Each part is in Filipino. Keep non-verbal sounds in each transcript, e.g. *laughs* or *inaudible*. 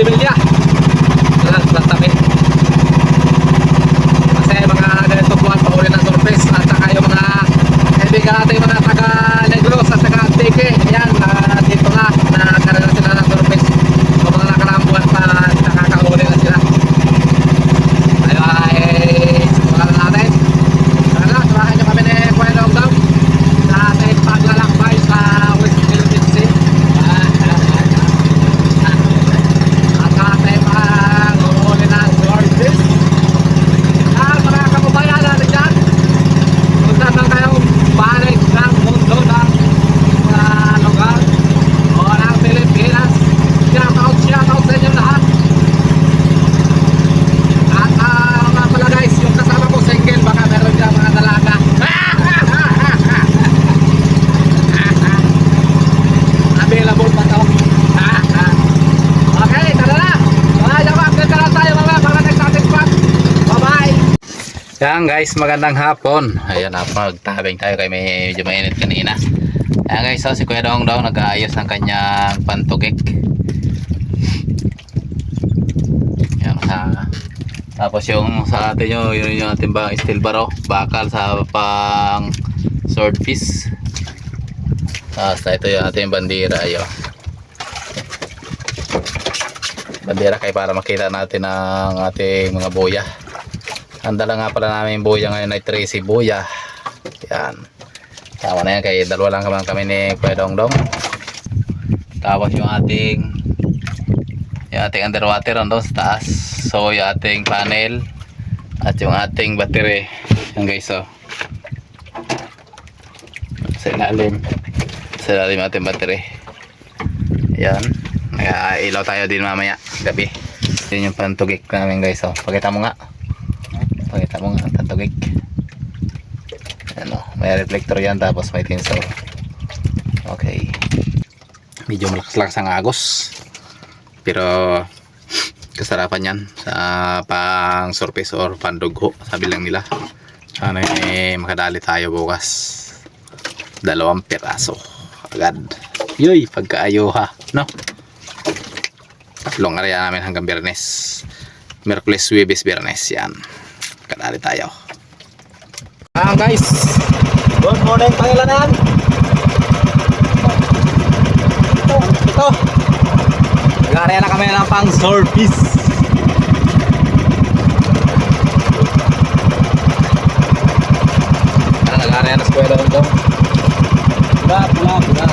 20 milya. Lang sa tabi. Kasi mga ganito buwan pahuli ng surface at saka yung mga kaibigan natin mga taga Negros at taga Antique yan na dito na nakarela sila ng surface so mga nakaraang buwan pa nakakahuli na sila tayo ay simulan na natin tara na samahan nyo kami ni Kuya Dong Dong sa ating paglalakbay sa West Philippine Sea at ating mga huli ng surface Ah, mga kababayan natin dyan. Kung saan lang kayo balik ng mundo ng mga lugar o ng Pilipinas. Shout out, shout out sa inyo lahat. At ah, mga pala guys, yung kasama ko single, baka meron dyan mga dalaga. Available pa to. okay, tara na. Mga jama, update na lang tayo mga para next ating spot. Bye-bye. Yan guys, magandang hapon. Ayan, magtabing tayo kay may medyo mainit kanina. Ayan guys, so, si Kuya Dong Dong nag-aayos ng kanyang pantugik. Yan, sa tapos yung sa atin yung, yun yung ating bang steel baro, bakal sa pang swordfish. Tapos ito yung ating bandira, ayo. Bandira kay para makita natin ang ating mga boya. Ang dala nga pala namin buya ngayon ay Tracy Buya. Yan. Tama na yan kay dalawa lang kami, kami ni Kuya Dong Dong. Tapos yung ating yung ating underwater doon sa taas. So yung ating panel at yung ating battery. Yan guys oh. Sa ilalim. Sa ilalim ating battery. Yan. Kaya ilaw tayo din mamaya gabi. Yun yung pantugik namin guys oh. Pakita mo nga. Pakita mo nga ang. Ano, may reflector yan tapos may tinsel. Okay. Medyo malakas ang agos. Pero *laughs* kasarapan yan sa pang surface or pandugho sabi lang nila. Sana eh, makadali tayo bukas. Dalawang piraso. Agad. Yoy, pagkaayo ha. No? Tatlong area namin hanggang Biyernes. Merkules, Webes, Biyernes. Yan. Kadali tayo. Ah guys. Good morning Pangalanan. Ito, ito. Nag-area na kami ng pang service. Ah, nag-area na sa kuwela ito. Bula, bula, bula.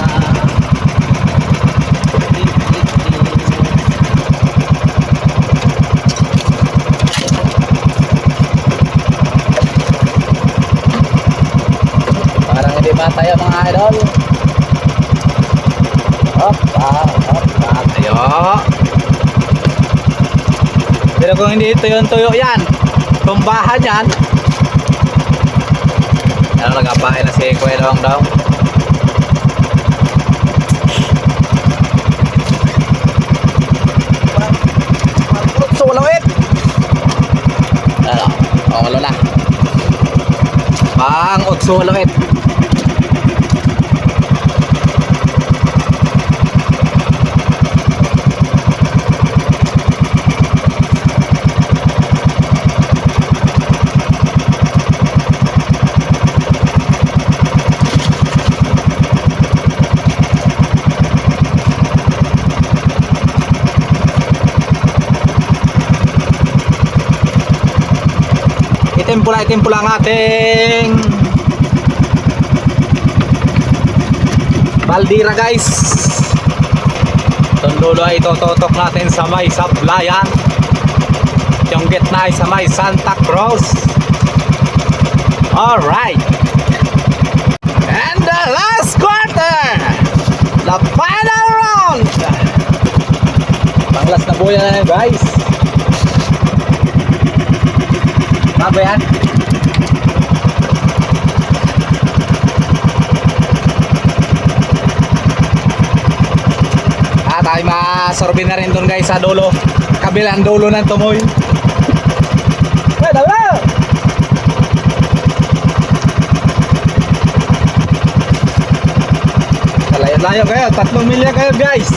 Parang hindi pa tayo mga idol. Hop, hop, hop, hop. Tayo. Pero kung hindi tuyo-tuyo yan, tumbahan yan. Ano nagapain na si Kuya Dong daw? So, walawit! Ano? O, na. Utso walawit. Itimpula, itimpula ang ating Baldira guys. Itong dulo ay itototok natin sa may sablayan. Yung gitna ay sa may Santa Cruz. Alright. And the last quarter. The final round. Panglas na buya na guys. Bago yan. Nakasorbe na rin doon guys sa dulo. Kabilang dulo ng tumoy. Hey, dala! Layo-layo kayo. Tatlong milya kayo guys.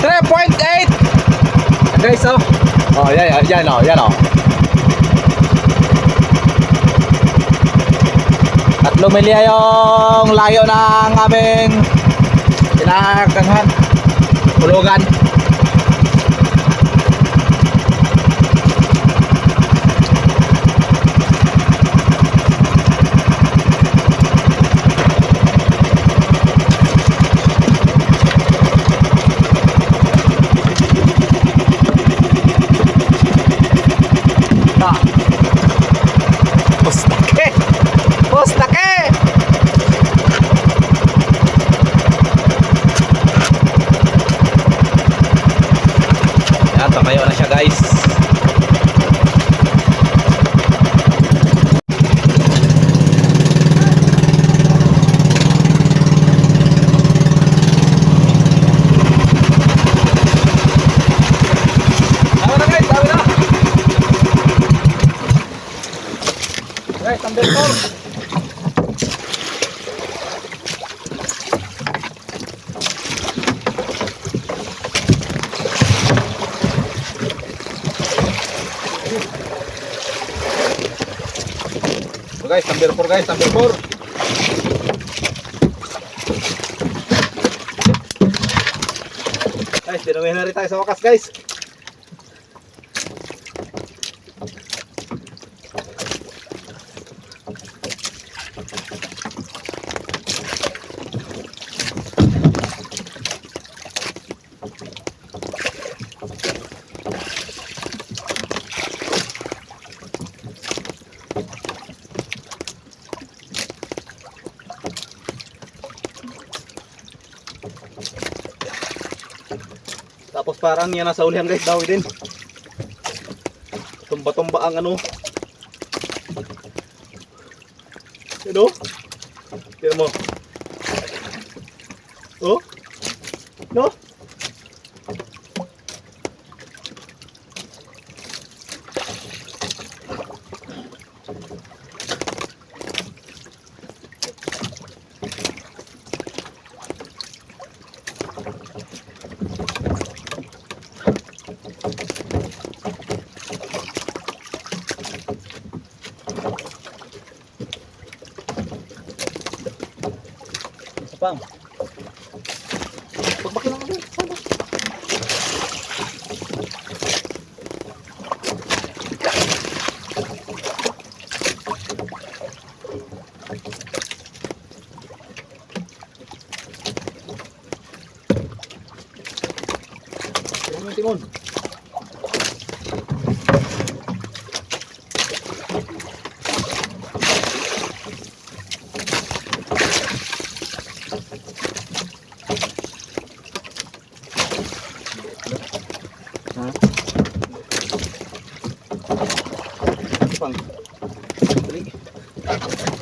3.8 Guys oh. Oh, yan, yan, yan oh, yan oh. Tatlong milya yung layo ng aming pinakaganghan. Hulugan. Na. Pustake! Pustake! Yan, tamayo na siya guys. Tama na guys, tama na. Guys, 4. So guys, number 4 guys, number 4. Guys, dinuwi na rin tayo sa wakas guys. Parang yan nasa ulihan guys, dawi din. Tumba-tumba ang ano. Ano? Tira mo. Oh? No? Pang. Dali.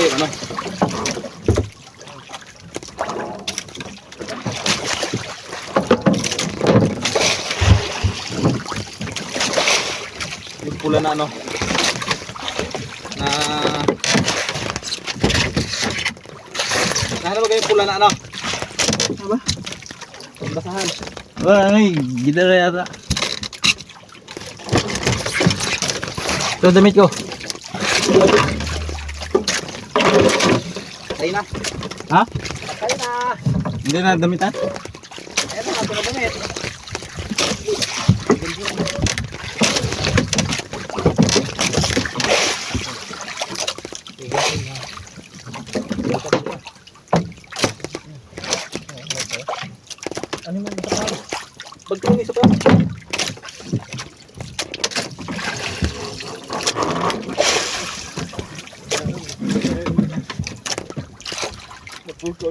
ko yung ano? Yung pula na ano? Na Ano ba kayo pula na ano? Ano ba? Basahan. Wala, ay, gitara yata. Ito, damit ko. Na. Ha? Tayo na. Hindi na damit ha? Ayan na, ito na damit.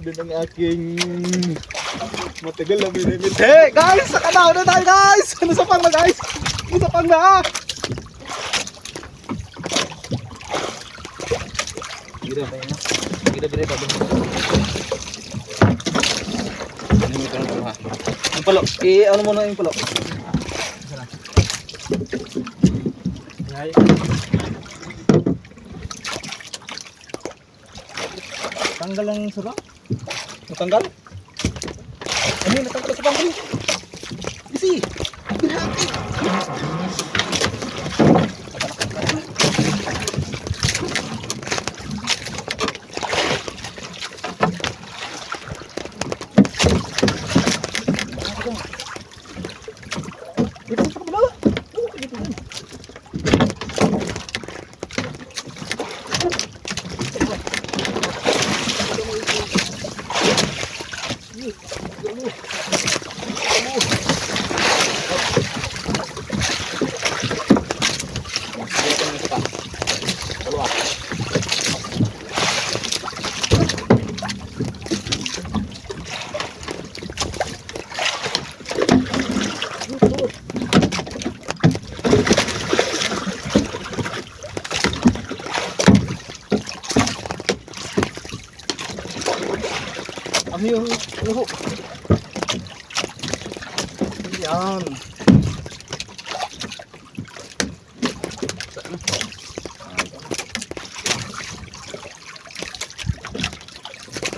Din ang aking matagal na minimit. Hey guys! Nakanaw na tayo guys! Ano sa pang na guys? Ano sa pang na? Gira ba yun? Gira ba yun? Ano mo ito ha? Yung palo. Eh, ano muna yung palo? Ay. Tanggal ang sura? Natanggal? Ano yun? Natanggal sa pangkali? Isi!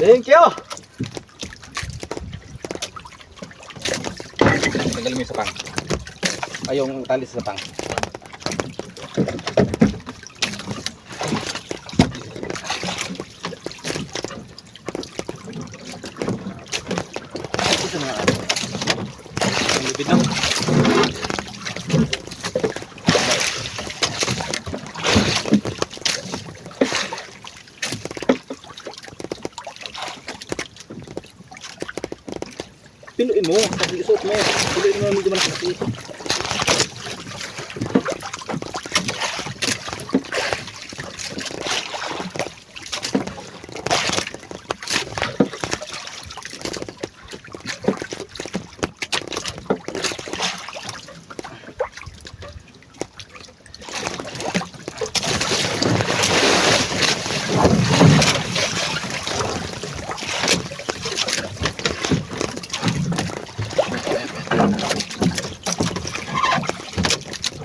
Thank you! Tagal mo yung sapang. Ay, yung tali sa pang. Pinuin mo, kasi isuot mo. Pinuin mo medyo malaki.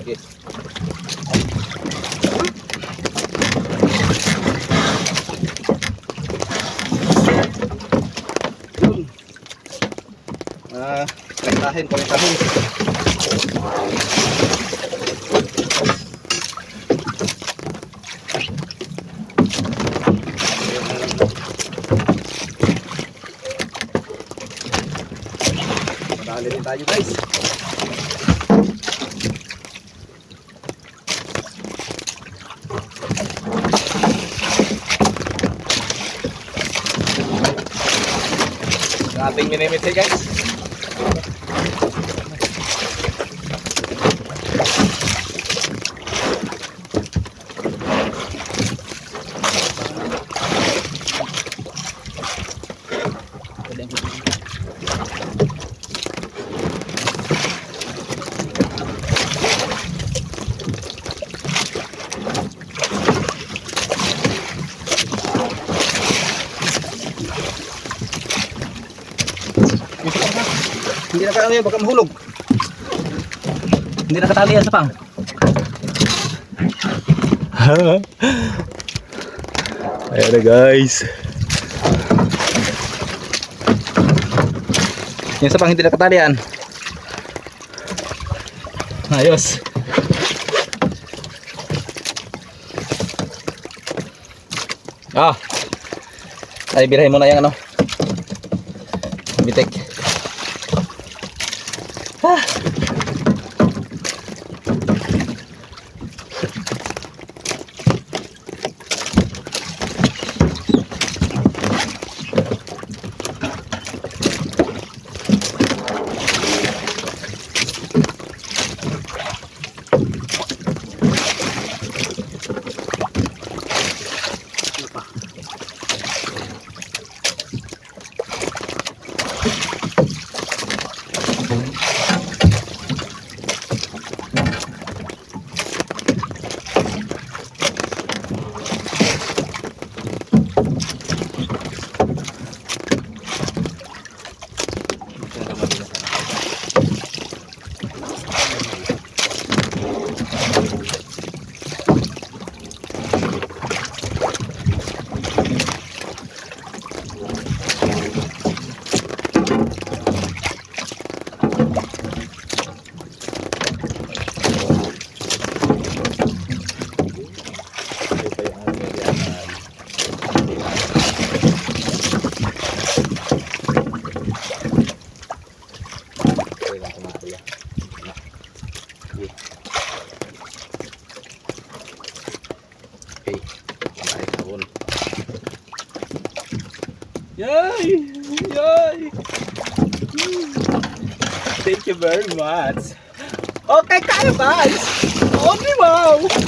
Okay. Yun. Ah, kwentahin, kwentahin. Madali din tayo guys. Ating minimit guys. Hindi na kaya baka mahulog. Hindi nakatali yan sapang. *laughs* Ayan na guys. Yung isa pang hindi nakatalian. Ayos. Ah. Ay, birahin mo na yung ano. Bitek. You very much. Okay, kaya guys! Okay, wow!